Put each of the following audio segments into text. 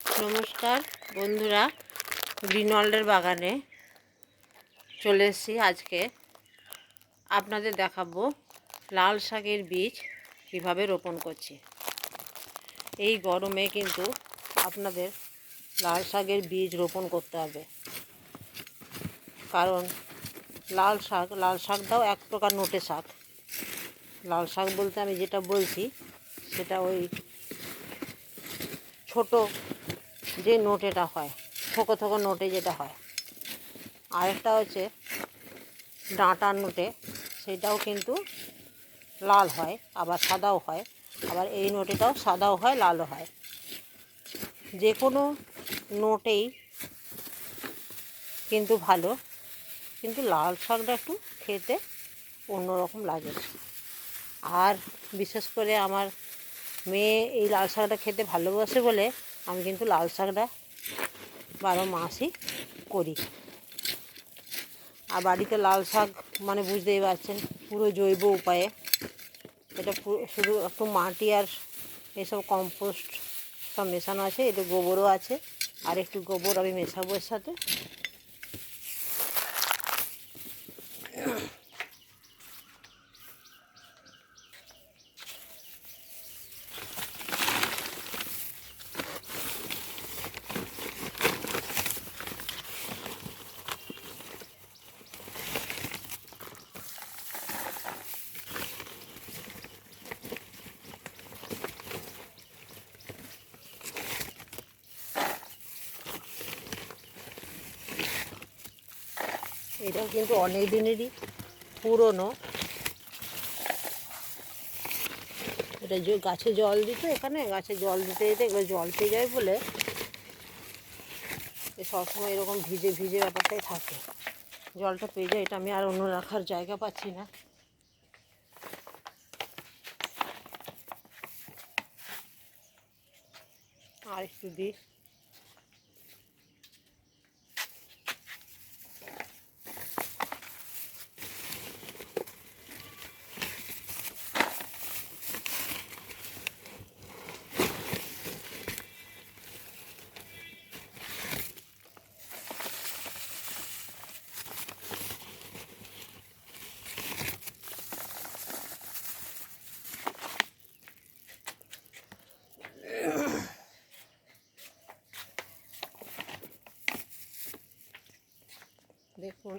নমস্কার, বন্ধুরা গ্রিনওয়ার্ল্ডের বাগানে চলে এসেছি। আজকে আপনাদের দেখাবো লাল শাকের বীজ কীভাবে রোপণ করছি। এই গরমে কিন্তু আপনাদের লাল শাকের বীজ রোপণ করতে হবে। কারণ লাল শাক, লাল শাকটাও এক প্রকার নোটে শাক। লাল শাক বলতে আমি যেটা বলছি, সেটা ওই ছোট যে নোটেটা হয়, থোকো থোকো নোটে যেটা হয়। আরেকটা হচ্ছে ডাঁটার নোটে, সেটাও কিন্তু লাল হয়, আবার সাদাও হয়, আবার এই নোটেটাও সাদাও হয়, লালও হয়। যে কোনো নোটেই কিন্তু ভালো, কিন্তু লাল শাকটা একটু খেতে অন্যরকম লাগে। আর বিশেষ করে আমার মেয়ে এই লাল শাকটা খেতে ভালোবাসে বলে আমি কিন্তু লাল শাকটা বারো মাসই করি। আর বাড়িতে লাল শাক মানে বুঝতেই পারছেন, পুরো জৈব উপায়ে। এটা শুধু একটু মাটি আর এসব কম্পোস্ট সব মেশানো আছে, একটু গোবরও আছে, আর একটু গোবর আমি মেশাবো এর সাথে। এটাও কিন্তু অনেক দিনেরই পুরনো। এটা গাছে জল দিত এখানে, গাছে জল দিতে দিতে এগুলো জল পেয়ে যায় বলে সবসময় এরকম ভিজে ভিজে ব্যাপারটাই থাকে। জলটা পেয়ে যায়, এটা আমি আর অন্য রাখার জায়গা পাচ্ছি না। আর একটু দিই দেখুন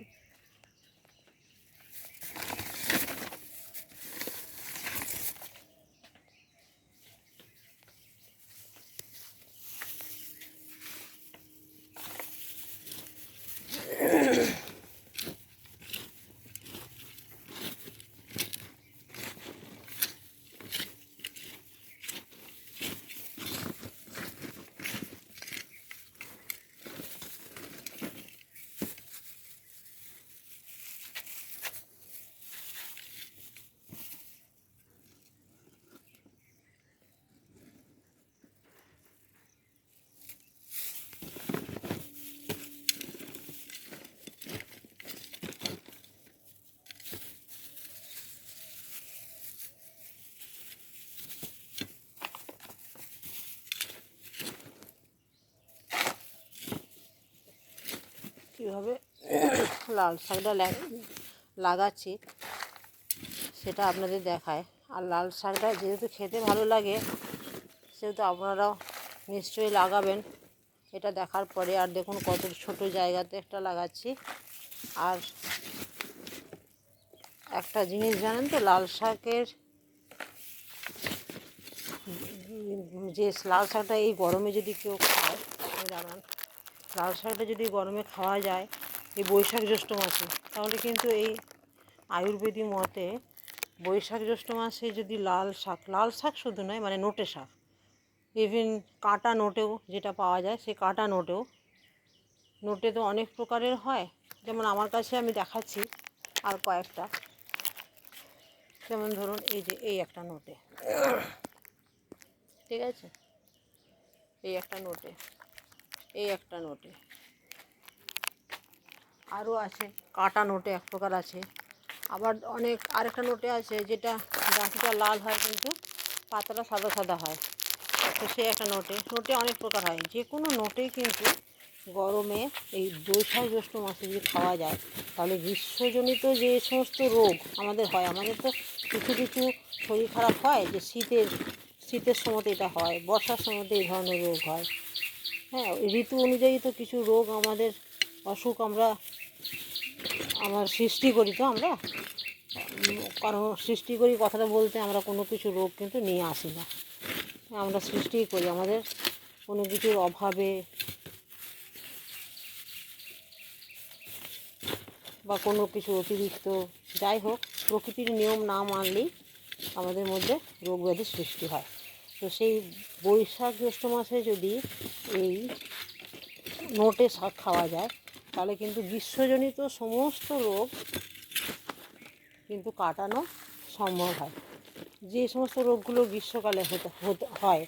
কীভাবে লাল শাকটা লাগাচ্ছি সেটা আপনাদের দেখায়। আর লাল শাকটা যেহেতু খেতে ভালো লাগে, সেহেতু আপনারাও নিশ্চয়ই লাগাবেন। এটা দেখার পরে আর দেখুন কত ছোট জায়গাতে একটা লাগাচ্ছি। আর একটা জিনিস জানেন তো, লাল শাকের যে লাল শাকটা এই গরমে যদি কেউ খায় দাঁড়ান লাল শাকটা যদি গরমে খাওয়া যায়, এই বৈশাখ জ্যৈষ্ঠ মাসে, তাহলে কিন্তু এই আয়ুর্বেদিক মতে বৈশাখ জ্যৈষ্ঠ মাসে যদি লাল শাক লাল শাক শুধু নয় মানে নোটে শাক ইভেন কাটা নোটেও যেটা পাওয়া যায়, সেই কাটা নোটেও, নোটে তো অনেক প্রকারের হয়। যেমন আমার কাছে আমি দেখাচ্ছি আর কয়েকটা। যেমন ধরুন, এই যে, এই একটা নোটে। ঠিক আছে? এই একটা নোটে। এই একটা নোটে। আরও আছে, কাটা নোটে এক প্রকার আছে। আবার অনেক, আরেকটা নোটে আছে যেটা ডাঁটিটা লাল হয় কিন্তু পাতাটা সাদা সাদা হয়। তো সে একটা নোটে। নোটে অনেক প্রকার হয়। যে কোনো নোটেই কিন্তু গরমে এই বৈশাখ জ্যৈষ্ঠ মাসে যদি খাওয়া যায়, তাহলে গ্রীষ্মজনিত যে সমস্ত রোগ আমাদের হয়, আমাদের তো কিছু কিছু শরীর খারাপ হয় যে শীতের শীতের সময়তে এটা হয়, বর্ষার সময়তে এই ধরনের রোগ হয়। হ্যাঁ ঋতু অনুযায়ী তো কিছু রোগ আমাদের অসুখ আমরা, আমার সৃষ্টি করি তো আমরা। কারণ সৃষ্টি করি কথাটা বলতে আমরা কোনো কিছু রোগ কিন্তু নিয়ে আসি না। আমরা সৃষ্টি করি, আমাদের কোনো কিছুর অভাবে বা কোনো কিছু অতিরিক্ত, যাই হোক, প্রকৃতির নিয়ম না মানলেই আমাদের মধ্যে রোগ ব্যাধির সৃষ্টি হয়। তো সেই বৈশাখ জ্যৈষ্ঠ মাসে যদি এই নোটে শাক খাওয়া যায়, তাহলে কিন্তু বিশ্বজনিত সমস্ত রোগ কিন্তু কাটানো সম্ভব হয়। যে সমস্ত রোগগুলো গ্রীষ্মকালে হতে হয়,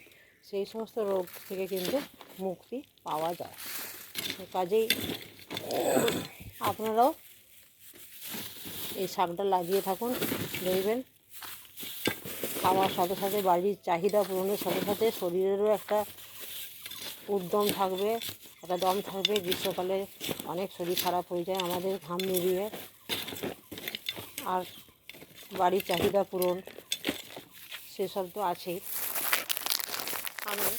সেই সমস্ত রোগ থেকে কিন্তু মুক্তি পাওয়া যায়। কাজেই আপনারাও এই শাকটা লাগিয়ে থাকুন, দেখবেন খাওয়ার সাথে সাথে বাড়ির চাহিদা পূরণের সাথে সাথে শরীরেরও একটা উদ্যম থাকবে, একটা দম থাকবে। গ্রীষ্মকালে অনেক শরীর খারাপ হয়ে যায়, আমাদের ঘাম নিভিয়ে। আর বাড়ির চাহিদা পূরণ, সেসব তো আছেই। আমি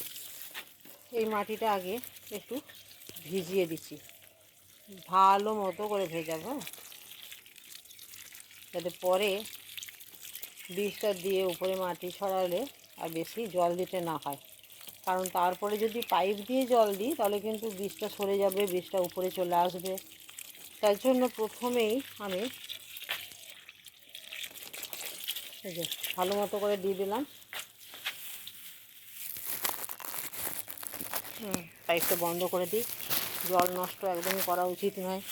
এই মাটিটা আগে একটু ভিজিয়ে দিচ্ছি। ভালো মতো করে ভেজাবো হ্যাঁ? যাতে পরে বীজটা দিয়ে উপরে মাটি ছড়ালে আর বেশি জল দিতে না হয়। কারণ তারপরে যদি পাইপ দিয়ে জল দিই, তাহলে কিন্তু বীজটা সরে যাবে বীজটা উপরে চলে আসবে। তার জন্য প্রথমেই আমি ভালো মতো করে দিয়ে দিলাম। পাইপটা বন্ধ করে দিই। জল নষ্ট একদমই করা উচিত নয়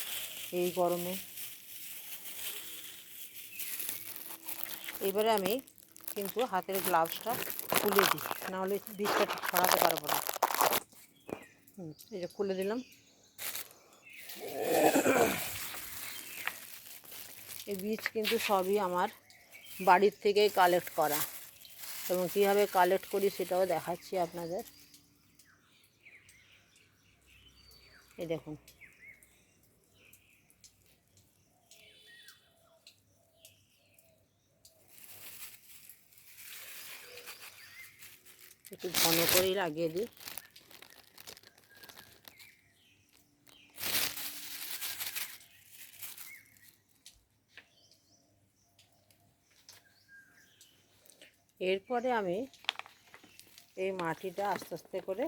এই গরমে। এবারে আমি কিন্তু হাতের গ্লাভসটা খুলে দিই। নাহলে বীজটা ছড়াতে পারব না। যে খুলে দিলাম। এই বীজ কিন্তু সবই আমার বাড়ির থেকেই কালেক্ট করা। এবং কীভাবে কালেক্ট করি সেটাও দেখাচ্ছি আপনাদের। এই দেখুন। একটু ঘন করেই লাগিয়ে দিই। এরপরে আমি এই মাটিটা আস্তে আস্তে করে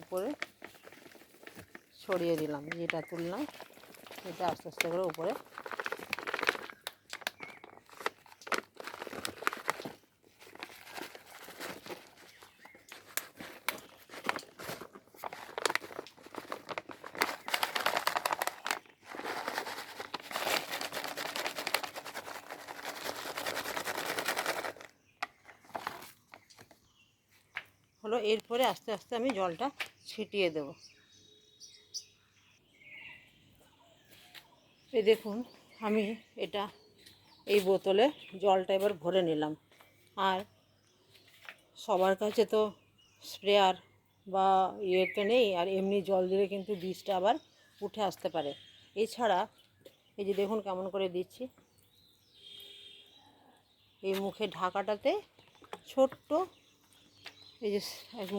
উপরে ছড়িয়ে দিলাম। যেটা তুললাম এটা আস্তে আস্তে করে উপরে হলো, এরপরে আস্তে আস্তে আমি জলটা ছিটিয়ে দেব। এই দেখুন, আমি এটা এই বোতলে জলটা এবার ভরে নিলাম। আর সবার কাছে তো স্প্রেয়ার বা ইয়ে তো নেই, আর এমনি জল দিলে কিন্তু বীজটা আবার উঠে আসতে পারে। এছাড়া এই যে দেখুন কেমন করে দিচ্ছি। এই মুখে ঢাকাটাতে ছোট্ট এই যে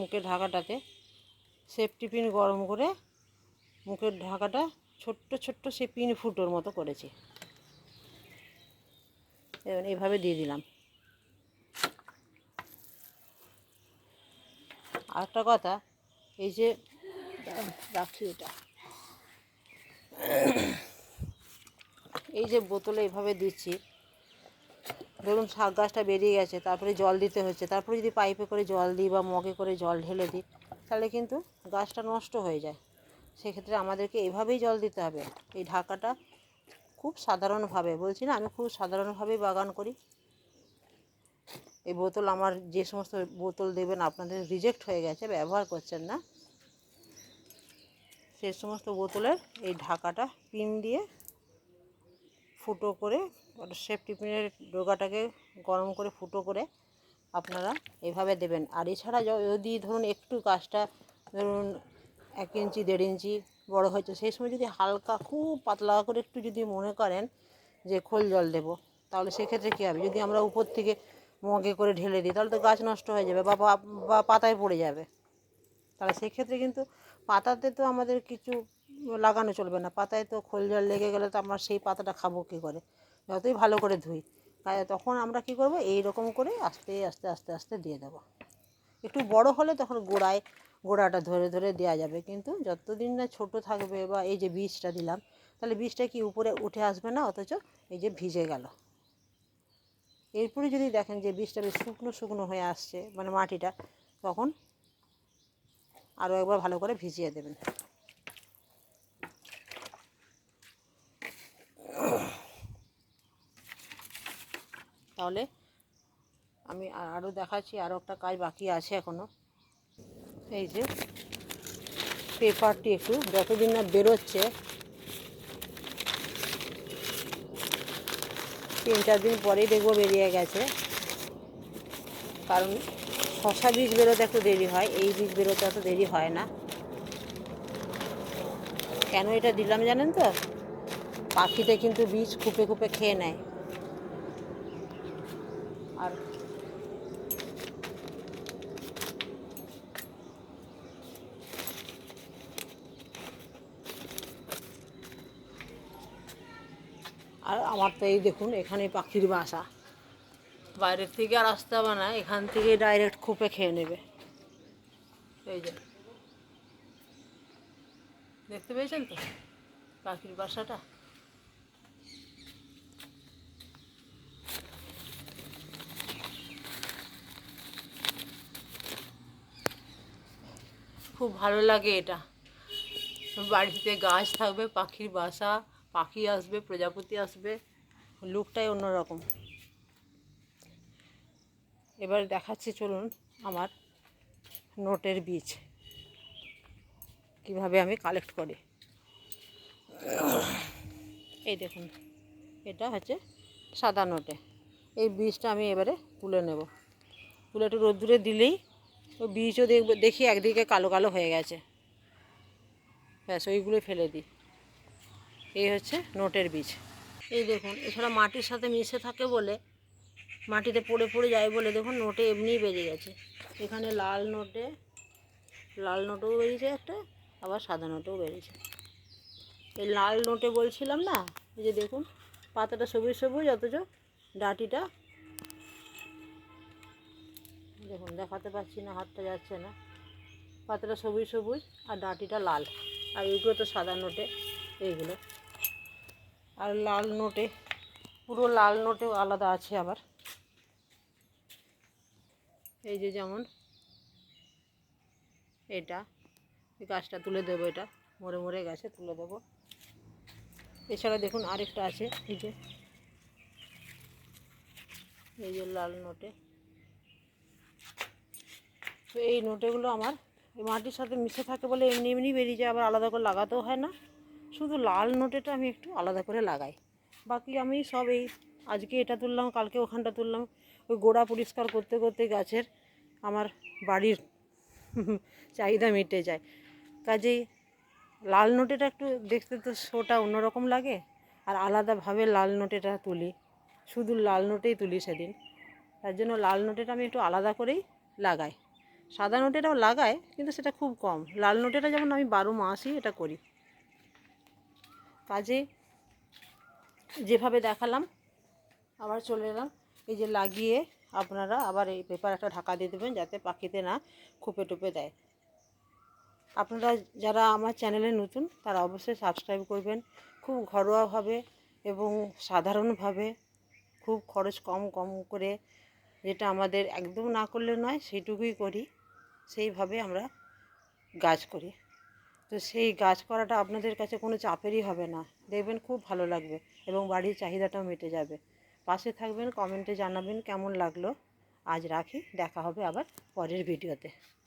মুখের ঢাকাটাতে সেফটি পিন গরম করে মুখের ঢাকাটা ছোট্ট ছোট্ট সে পিন ফুটোর মতো করেছি। এবার এইভাবে দিয়ে দিলাম। আরেকটা কথা, এই যে রাখছি এটা। এই যে বোতলে এইভাবে দিচ্ছি ধরুন শাক গাছটা বেরিয়ে গেছে, তারপরে জল দিতে হচ্ছে। তারপরে যদি পাইপে করে জল দিই বা মগে করে জল ঢেলে দিই, তাহলে কিন্তু গাছটা নষ্ট হয়ে যায়। সেক্ষেত্রে আমাদেরকে এভাবেই জল দিতে হবে। এই ঢাকাটা খুব সাধারণভাবে, বলছি না, আমি খুব সাধারণভাবেই বাগান করি। এই বোতল আমার যে সমস্ত বোতল দেবেন, আপনাদের রিজেক্ট হয়ে গেছে, ব্যবহার করছেন না। সে সমস্ত বোতলের এই ঢাকাটা পিন দিয়ে ফুটো করে সেফটি পিনের ডোগাটাকে গরম করে ফুটো করে আপনারা এভাবে দেবেন। আর এছাড়া যদি ধরুন একটু গাছটা ধরুন এক ইঞ্চি, দেড় ইঞ্চি বড় হয়েছে সেই সময় যদি হালকা খুব পাতলা করে একটু যদি মনে করেন যে খোল জল দেবো, তাহলে সেক্ষেত্রে কী হবে? যদি আমরা উপর থেকে মগে করে ঢেলে দিই, তাহলে তো গাছ নষ্ট হয়ে যাবে বা বা পাতায় পড়ে যাবে। তাহলে সেক্ষেত্রে কিন্তু পাতাতে তো আমাদের কিছু লাগানো চলবে না। পাতায় তো খোল জল লেগে গেলে তো আমরা সেই পাতাটা খাব কী করে? যতই ভালো করে ধুই। তাই তখন আমরা কি করব? এই রকম করে আস্তে আস্তে আস্তে আস্তে দিয়ে দেবো। একটু বড় হলে তখন গোড়ায়, গোড়াটা ধরে ধরে দেওয়া যাবে। কিন্তু যতদিন না ছোট থাকবে বা এই যে বীজটা দিলাম, তাহলে বীজটা কি উপরে উঠে আসবে না? অথচ এই যে ভিজে গেল। এরপরে যদি দেখেন যে বীজটা বেশ শুকনো শুকনো হয়ে আসছে মানে মাটিটা, তখন আরও একবার ভালো করে ভিজিয়ে দেবেন। তাহলে আমি আরও দেখাচ্ছি আরও একটা কাজ বাকি আছে এখনও এই যে পেপারটি একটু যতদিন না বেরোচ্ছে, তিন চার দিন পরেই দেখব বেরিয়ে গেছে। কারণ শশা বীজ বেরোতে একটু দেরি হয়, এই বীজ বেরোতে এত দেরি হয় না। কেন এটা দিলাম জানেন তো? পাখিতে কিন্তু বীজ খুপে খুপে খেয়ে নেয়। আর আর আমার তো এই দেখুন এখানে পাখির বাসা। বাইরের থেকে আর আসতে হবে না, এখান থেকে ডাইরেক্ট খুপে খেয়ে নেবে। এই যে। দেখতে পেয়েছেন তো পাখির বাসাটা? খুব ভালো লাগে এটা। বাড়িতে গাছ থাকবে, পাখির বাসা, পাখি আসবে, প্রজাপতি আসবে, লুকটাই অন্যরকম। এবার দেখাচ্ছি চলুন আমার নোটের বীজ। কীভাবে আমি কালেক্ট করি। এই দেখুন, এটা হচ্ছে সাদা নোটে। এই বীজটা আমি এবারে তুলে নেব। তুলে একটু রোদ্দুরে দিলেই ওই বীজও দেখবে, দেখি একদিকে কালো কালো হয়ে গেছে। ব্যাস, ওইগুলো ফেলে দিই। এই হচ্ছে নোটের বীজ এই দেখুন, এছাড়া মাটির সাথে মিশে থাকে বলে, মাটিতে পড়ে পড়ে যায় বলে দেখুন নোটে এমনিই বেরিয়ে গেছে। এখানে লাল নোটে, লাল নোটেও বেরিয়েছে একটা, আবার সাদা নোটেও বেরিয়েছে। এই লাল নোটে বলছিলাম না, এই যে দেখুন, পাতাটা সবুজ সবুজ, অথচ ডাঁটিটা দেখুন, দেখাতে পাচ্ছি না, হাতটা যাচ্ছে না। পাতাটা সবুজ সবুজ আর ডাঁটিটা লাল। আর এইগুলো তো সাদা নোটে, এইগুলো। আর লাল নোটে, পুরো লাল নোটেও আলাদা আছে আবার। এই যে যেমন, এটা। এই গাছটা তুলে দেবো এটা, মরে মরে গেছে তুলে দেবো। এছাড়া দেখুন আরেকটা আছে, এই যে। এই যে লাল নোটে। তো এই নোটেগুলো আমার। মাটির সাথে মিশে থাকে বলে এমনি এমনি বেরিয়ে যায়, আবার আলাদা করে লাগাতেও হয় না। শুধু লাল নোটেটা আমি একটু আলাদা করে লাগাই। বাকি আমি সব এই আজকে এটা তুললাম, কালকে ওখানটা তুললাম। ওই গোড়া পরিষ্কার করতে করতে গাছের আমার বাড়ির চাহিদা মিটে যায়। কাজেই লাল নোটেটা একটু দেখতে তো শোটা অন্যরকম লাগে, আর আলাদাভাবে লাল নোটেটা তুলি। শুধু লাল নোটেই তুলি সেদিন। তার জন্য লাল নোটেটা আমি একটু আলাদা করেই লাগাই। সাদা নোটেটাও লাগায়, কিন্তু সেটা খুব কম। লাল নোটেটা যেমন আমি বারো মাসই এটা করি। কাজে যেভাবে দেখালাম, আবার চলে এলাম। এই যে লাগিয়ে আপনারা আবার এই পেপার একটা ঢাকা দিয়ে দেবেন, যাতে পাখিতে না খুপে টুপে দেয়। আপনারা যারা আমার চ্যানেলে নতুন, তারা অবশ্যই সাবস্ক্রাইব করবেন। খুব ঘরোয়াভাবে এবং সাধারণভাবে খুব খরচ কম কম করে, যেটা আমাদের একদম না করলে নয়, সেইটুকুই করি। সেইভাবে আমরা গাছ করি। তো সেই গাছ করাটা আপনাদের কাছে কোনো চাপেরই হবে না। দেখবেন খুব ভালো লাগবে এবং বাড়ির চাহিদাটাও মিটে যাবে। পাশে থাকবেন, কমেন্টে জানাবেন কেমন লাগল। আজ রাখি, দেখা হবে আবার পরের ভিডিওতে।